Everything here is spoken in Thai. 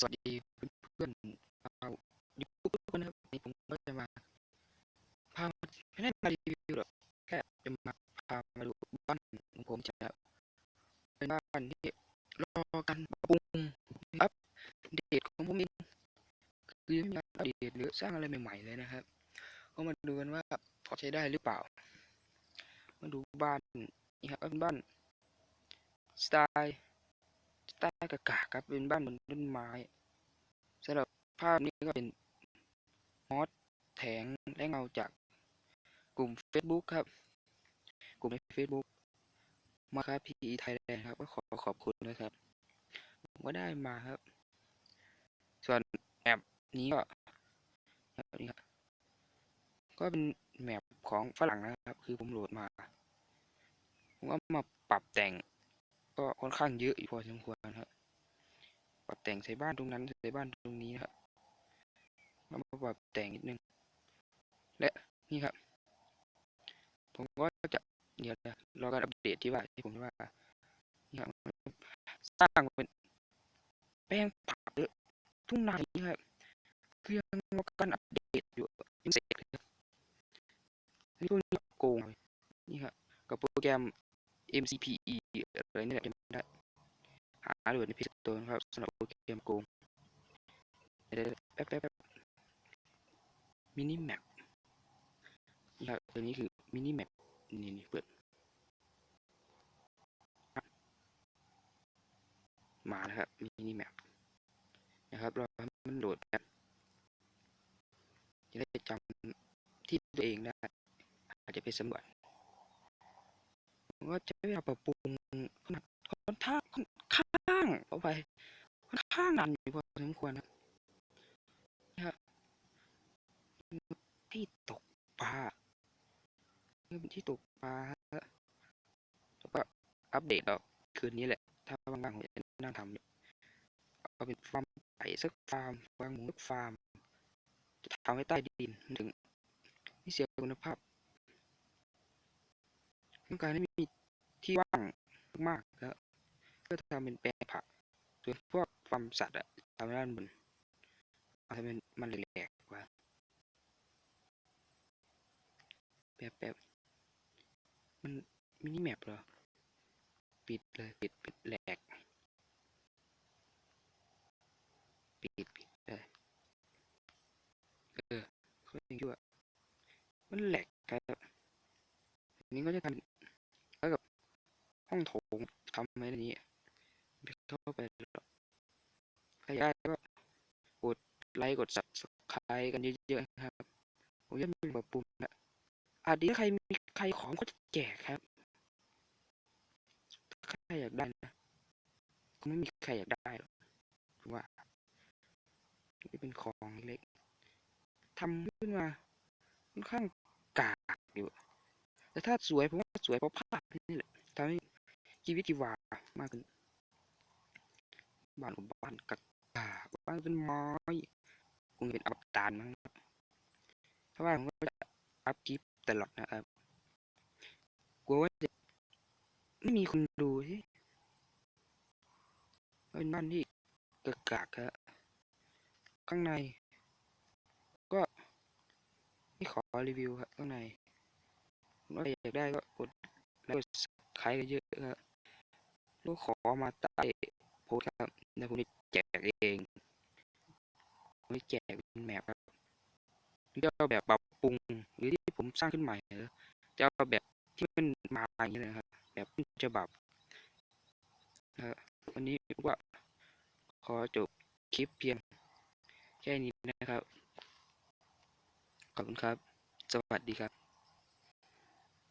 สวัสดีเพื่อนๆเอาดิทุกคนนะครับวันนี้ผมก็จะมาพามาไม่ได้มารีวิวหรอกแค่จะมาพามาดูบ้านของผมจะเป็นบ้านที่รอการปรับปรุงอัปเดตของผมเองคือยังไม่มีการอัปเดตหรือสร้างอะไรใหม่ๆเลยนะครับก็มาดูกันว่าพอใช้ได้หรือเปล่า มาดูบ้านนี่ครับเป็นบ้านสไตล์ สไตล์กากาครับเป็นบ้านบนต้นไม้สำหรับภาพนี้ก็เป็นมอสแถงและเงาจากกลุ่ม Facebook ครับ กลุ่มใน Facebook มาครับพีไทยแลนด์ครับ ก็ขอขอบคุณนะครับ ผมก็ได้มาครับ ส่วนแมปนี้ก็แบบนี้ครับก็เป็นแมปของฝรั่งนะครับ คือผมโหลดมา ผมก็มาปรับแต่ง ก็ค่อนข้างเยอะอยู่พอสมควรครับปรับแต่งใส่บ้านตรงนั้นใส่บ้านตรงนี้นะครับแล้วมาปรับแต่งนิดนึง และนี่ครับ ผมก็จะเดี๋ยวรอการอัปเดตที่ว่าที่ผมว่านี่ครับสร้างเป็นแป้งผักเยอะทุ่งนาอย่างนี้ครับคือยังรอการอัปเดตอยู่ยังเสร็จเลยนี่พวกนี้โกงนี่ครับกับโปรแกรม MCPE อะไรนี่แหละจำได้หาดูในเพจตัวนครับสำหรับโปรแกมโกงเดี๋ยวแป๊บแป๊บแป๊บมินิแมปนี่ครับตัวนี้คือมินิแมปนี่นี่เปิดมาแล้วครับมินิแมปนะครับเราให้มันโหลดแอปจะได้จำที่ตัวเองได้ อาจจะไปสำรวจ ผมว่าจะใช้เวลาปรับปรุงขนาดค่อนข้างค่อนข้างเอาไปค่อนข้างนานอยู่พอสมควรนะนะครับที่ตกปลานี่เป็นที่ตกปลาฮะแล้วก็อัปเดตแล้วคืนนี้แหละ ถ้าว่างๆผมจะนั่งทำเอาเป็นฟาร์มไก่สักฟาร์มฟาร์มหมูสักฟาร์มจะทำให้ใต้ดินถึงไม่เสียคุณภาพ ต้องการให้มีที่ว่างมากๆแล้วเพื่อทำเป็นแปลงผักส่วนพวกฟาร์มสัตว์อะทำด้านบนเอาทำเป็นมันแหลกกว่าแป๊บแป๊บมันมินิแมปเหรอ ปิดเลยปิดปิดแหลก ปิดปิดเลยเออเขายังชั่วมันแหลก นนี้ก็จะทำแล้วกับห้องโถงทำไว้ในนี้เข้าไปหรอกใครได้ก็กดไลค์กด subscribe กันเยอะๆครับผมจะมีแบบปุ่มนะอาจดีถ้าใครมีใครของก็จะแจกครับใครอยากได้นะคงไม่มีใครอยากได้หรอกผมว่านี่เป็นของเล็กทำขึ้นมาค่อนข้างกากอยู่ แต่ถ้าสวยผมว่าสวยเพราะภาพนี่แหละทำให้ชีวิตชีวามากขึ้นบ้านผมบ้านกากาบ้านต้นไม้คงเป็นอับตานมั้งบถ้าว่าผมก็จะอัพคลิปตลอดนะครับกลัวว่าจะไม่มีคนดูที่เป็นบ้านที่กากากครับข้างใน ก็ไม่ขอรีวิวครับข้างใน ว่าอยากได้ก็กดแล้วกดขายกันเยอะครับแล้วขอมาใต้โพสต์ครับแล้วผมจะแจกเองผมจะแจกเป็นแมปครับจะเอาแบบปรับปรุงหรือที่ผมสร้างขึ้นใหม่หรือจะเอาแบบที่มันมาอย่างนี้เลยครับ แบบต้นฉบับนะครับวันนี้ว่า ขอจบคลิปเพียง แค่นี้นะครับ ขอบคุณครับ สวัสดีครับ